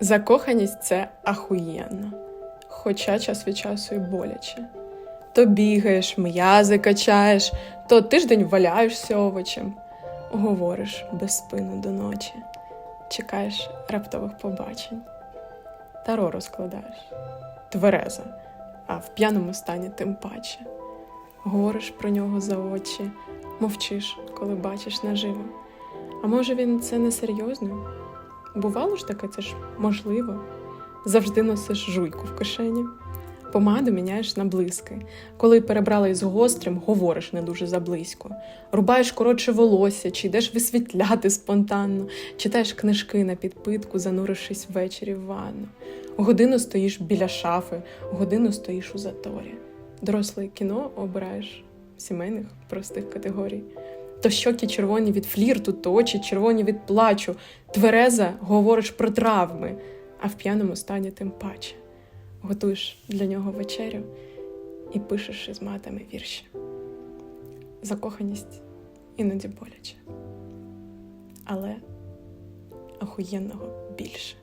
Закоханість це ахуєнно, хоча час від часу і боляче. То бігаєш, м'язи качаєш, то тиждень валяєшся овочем, говориш без спину до ночі, чекаєш раптових побачень, таро розкладаєш, твереза, а в п'яному стані тим паче. Говориш про нього за очі, мовчиш, коли бачиш наживо. А може він це не серйозно? Бувало ж таке, це ж можливо. Завжди носиш жуйку в кишені. Помаду міняєш на блиски. Коли перебрала із гострим, говориш не дуже заблизько. Рубаєш коротше волосся, чи йдеш висвітляти спонтанно, читаєш книжки на підпитку, занурившись ввечері в ванну. Годину стоїш біля шафи, годину стоїш у заторі. Доросле кіно обираєш сімейних простих категорій. То щоки червоні від флірту, то очі червоні від плачу. Твереза говориш про травми, а в п'яному стані тим паче. Готуєш для нього вечерю і пишеш із матами вірші. Закоханість іноді боляче, але охуєнного більше.